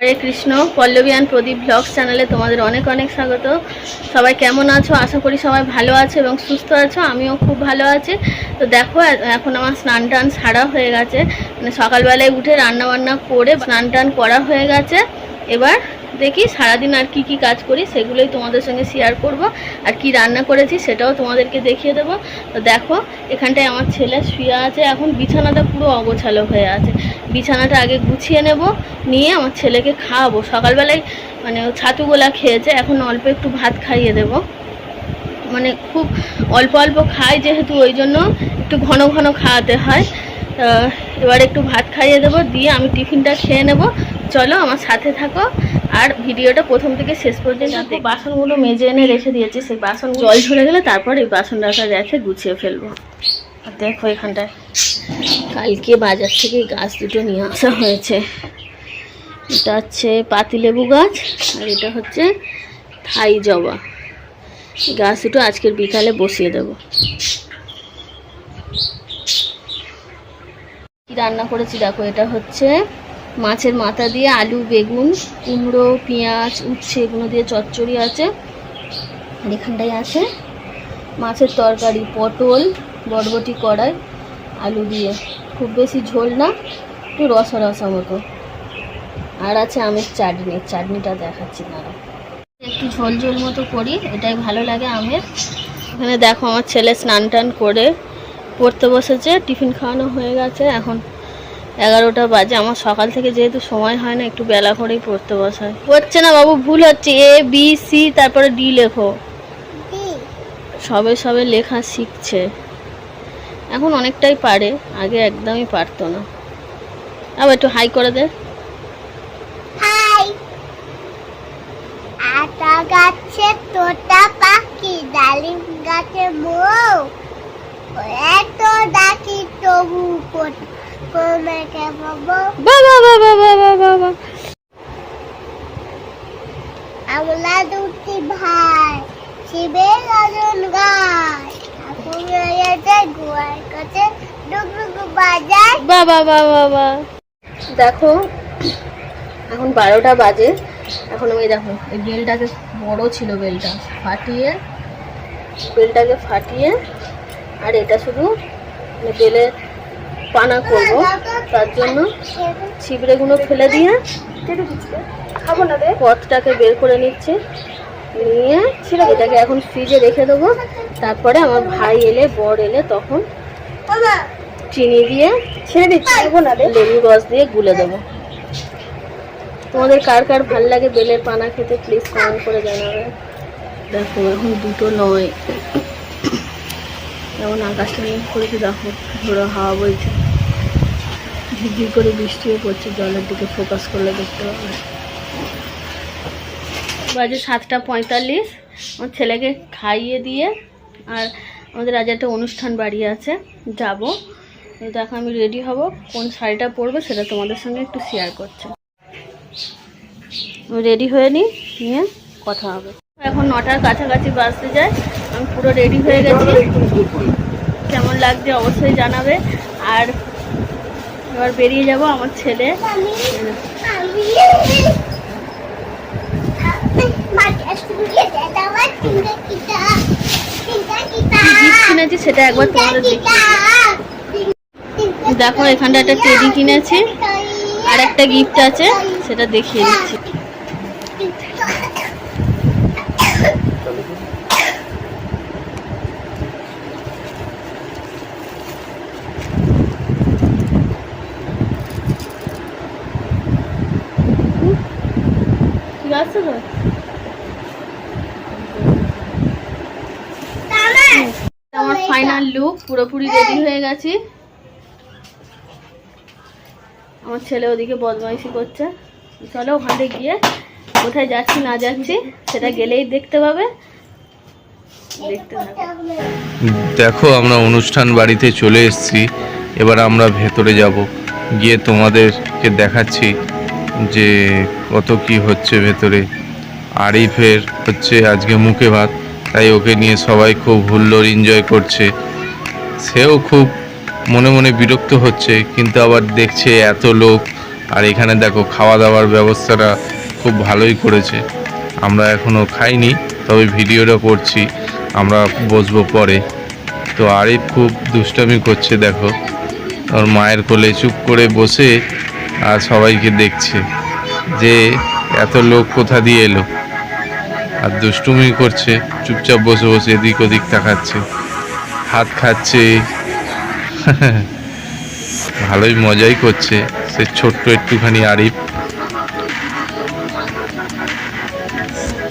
Hare Krishna, Pallavi and Pradeep blogs চ্যানেলে তোমাদের অনেক অনেক স্বাগত। সবাই কেমন আছো? আশা করি সবাই ভালো আছো এবং সুস্থ আছো। আমিও খুব ভালো আছি। তো দেখো এখন আমার স্নান টান সারা হয়ে গেছে। মানে সকালবেলায় উঠে রান্না বান্না করে স্নান টান করা হয়ে গেছে। এবার দেখি সারাদিন আর কি কি কাজ করি, সেগুলোই তোমাদের সঙ্গে শেয়ার করব। আর কি রান্না করেছি সেটাও তোমাদেরকে দেখিয়ে দেবো। তো দেখো, এখানটায় আমার ছেলে শুয়ে আছে, এখন বিছানাটা পুরো অগোছালো হয়ে আছে। বিছানাটা আগে গুছিয়ে নেব, নিয়ে আমার ছেলেকে খাওয়াবো। সকালবেলায় মানে ছাতুগোলা খেয়েছে, এখন অল্প একটু ভাত খাইয়ে দেব। মানে খুব অল্প অল্প খায় যেহেতু, ওই জন্য একটু ঘন ঘন খাওয়াতে হয়। এবার একটু ভাত খাইয়ে দেবো দিয়ে আমি টিফিনটা খেয়ে নেব। চলো আমার সাথে থাকো। আর ভিডিওটা প্রথম থেকে শেষ পর্যন্ত বাসনগুলো মেজে এনে রেখে দিয়েছি সেই বাসন জল ঝরে গেলে তারপর এই বাসন রাখা রেখে গুছিয়ে ফেলব। আর দেখো এখানটায়। কালকে বাজার থেকে গাছ দুটো নিয়ে আসা হয়েছে। এটা হচ্ছে পাতিলেবু গাছ আর এটা হচ্ছে থাই জবা। গাছ দুটো আজকের বিকালে বসিয়ে দেবো। রান্না করেছি, দেখো এটা হচ্ছে মাছের মাথা দিয়ে আলু, বেগুন, কুমড়ো, পেঁয়াজ, উচ্ছে, এগুলো দিয়ে চচ্চড়ি আছে। আর এখানটায় আছে মাছের তরকারি, পটল, বরবটি কড়াই, আলু দিয়ে। খুব বেশি ঝোল না, একটু রসা রসা মতো। আর আছে আমের চাটনি, চাটনিটা দেখাচ্ছি না একটু ঝোল ঝোল মতো করি, এটাই ভালো লাগে আমের। এখানে দেখো আমার ছেলে স্নান টান করে পড়তে বসেছে টিফিন খাওয়ানো হয়ে গেছে এখন এগারোটা বাজে। আমার সকাল থেকে যেহেতু সময় হয় না একটু বেলা করেই পড়তে বসায় হচ্ছে না বাবু ভুল হচ্ছে। এ বি সি তারপরে ডি লেখো। সবে সবে লেখা শিখছে। এখন অনেকটাই পারে আগে একদমই পারতো না। আবার একটু হাই করে দে। হাই। আটা গাছে তোতা পাখি ডালিম গাছে মৌ। এত ডাকি তবু কোনকে বাবু বাবা বাবা বাবা বাবা আমরা দুটি ভাই শিবের অজন গায়। ঠাকুর রয়েছে গুয়ার কাছে ডুগডুগু বাজায়। বাবা বাবা বাবা দেখো এখন বারোটা বাজে। এখন আমি দেখো এই বেলটাকে বড় ছিল বেলটা ফাটিয়ে বেলটাকে ফাটিয়ে আর এটা শুধু মানে বেলে পানা করব। তার জন্য ছিবড়েগুলো ফেলে দিয়ে খাব না পথটাকে বের করে নিচ্ছে। নিয়ে এটাকে এখন ফ্রিজে রেখে দেবো। তারপরে আমার ভাই এলে বর এলে তখন চিনি দিয়ে ছেড়ে দিচ্ছি না লেবু রস দিয়ে গুলে দেবো। তোমাদের কার কার ভালো লাগে বেলের পানা খেতে প্লিজ কমেন্ট করে জানাবে। দেখো এখন দুটো নয়। যেমন আকাশটা মেঘ করেছে দেখো, ঝোড়ো হাওয়া বইছে। ঝিরঝির করে বৃষ্টিও পড়ছে, জলের দিকে ফোকাস করলে দেখতে পাবে। বাজে সাতটা পঁয়তাল্লিশ। আমার ছেলেকে খাইয়ে দিয়ে আর আমাদের আজ একটা অনুষ্ঠান বাড়ি আছে, যাব। দেখো আমি রেডি হব, কোন শাড়িটা পরবো সেটা তোমাদের সঙ্গে একটু শেয়ার করছি। রেডি হয়ে নিই নিয়ে কথা হবে। এখন নটার কাছাকাছি বাসতে যায় আমি পুরো রেডি হয়ে গেছি। কেমন লাগছে অবশ্যই জানাবে। আর এবার বেরিয়ে যাব আমার ছেলে। কিনেছি সেটা একবার তোমাদের দেখো। এখানটা একটা টেডি কিনেছি। আর একটা গিফট আছে সেটা দেখিয়ে দিচ্ছি। আছে তো? আমার ফাইনাল লুক পুরোপুরি রেডি হয়ে গেছি। আমার ছেলে ওদিকে বদমাইশি করছে। চলো ওখানে গিয়ে কোথায় যাচ্ছি না যাচ্ছি সেটা গেলেই দেখতে পাবে। দেখো আমরা অনুষ্ঠান বাড়িতে চলে এসেছি। এবার আমরা ভেতরে যাব। গিয়ে তোমাদেরকে দেখাচ্ছি যে কত কি হচ্ছে ভেতরে। আরিফের হচ্ছে আজকে মুখে ভাত, তাই ওকে নিয়ে সবাই খুব হুল্লোড় এনজয় করছে। সেও খুব মনে মনে বিরক্ত হচ্ছে, কিন্তু আবার দেখছে এত লোক। আর এখানে দেখো খাওয়া দাওয়ার ব্যবস্থাটা খুব ভালোই করেছে। আমরা এখনও খাইনি, তবে ভিডিওটা করছি, আমরা বসবো পরে। তো আরিফ খুব দুষ্টামি করছে, দেখো। ওর মায়ের কোলে চুপ করে বসে, আর সবাইকে দেখছে। যে এত লোক কোথা দিয়ে এলো? আর দুষ্টুমি করছে, চুপচাপ বসে বসে এদিক ওদিক তাকাচ্ছে, হাত খাচ্ছে। ভালোই মজাই করছে সে ছোট্ট একটুখানি আরিফ।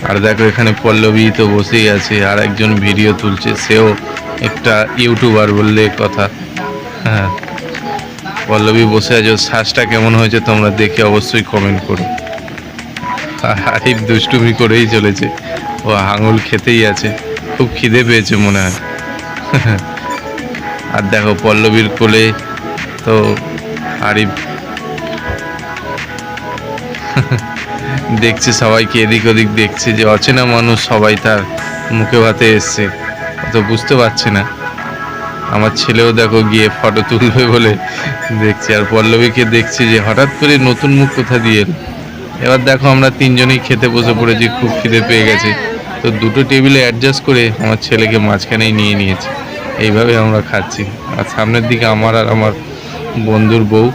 আর দেখো এখানে পল্লবী তো বসেই আছে আর একজন ভিডিও তুলছে, সেও একটা ইউটিউবার বললে কথা। হ্যাঁ পল্লবী বসে আছে, শ্বাসটা কেমন হয়েছে তোমরা দেখে অবশ্যই কমেন্ট করো। আরিফ দুষ্টুমি করেই চলেছে। ও আঙুল খেতেই আছে। খুব খিদে পেয়েছে মনে হয়। আর দেখো, পল্লবীর কোলে তো আরিফ। দেখছে সবাইকে, এদিক ওদিক দেখছে যে অচেনা মানুষ সবাই তার মুখে ভাতে এসছে। তো বুঝতে পারছে না। আমার ছেলেও দেখো গিয়ে ফটো তুলবে বলে দেখছি। আর পল্লবীকে দেখছি যে হঠাৎ করে নতুন মুখ কোথা দিয়ে এবার দেখো আমরা তিনজনেই খেতে বসে পড়েছি, খুব খিদে পেয়ে গেছে। তো দুটো টেবিলে অ্যাডজাস্ট করে আমার ছেলেকে মাঝখানেই নিয়ে নিয়েছি। এইভাবে আমরা খাচ্ছি। আর সামনের দিকে আমার আর আমার বন্ধুর বউ,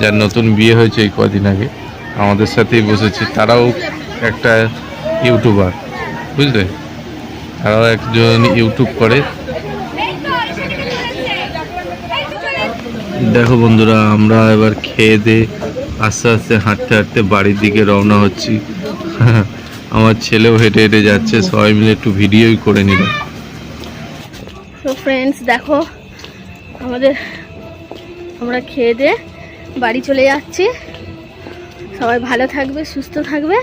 যার নতুন বিয়ে হয়েছে এই কদিন আগে, আমাদের সাথেই বসেছে। তারাও একটা ইউটিউবার, বুঝলে? তারাও একজন ইউটিউব করে। দেখো বন্ধুরা, আমরা এবার খেয়ে দিয়ে আস্তে আস্তে হাঁটতে হাঁটতে বাড়ির দিকে রওনা হচ্ছি। আমার ছেলেও হেঁটে হেঁটে যাচ্ছে, সবাই মিলে একটু ভিডিওই করে নিলাম তো ফ্রেন্ডস দেখো, আমাদের আমরা খেয়ে দিয়ে বাড়ি চলে যাচ্ছি। সবাই ভালো থাকবে, সুস্থ থাকবে।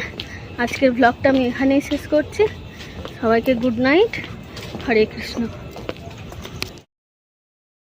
আজকের ব্লগটা আমি এখানেই শেষ করছি। সবাইকে গুড নাইট হরে কৃষ্ণ।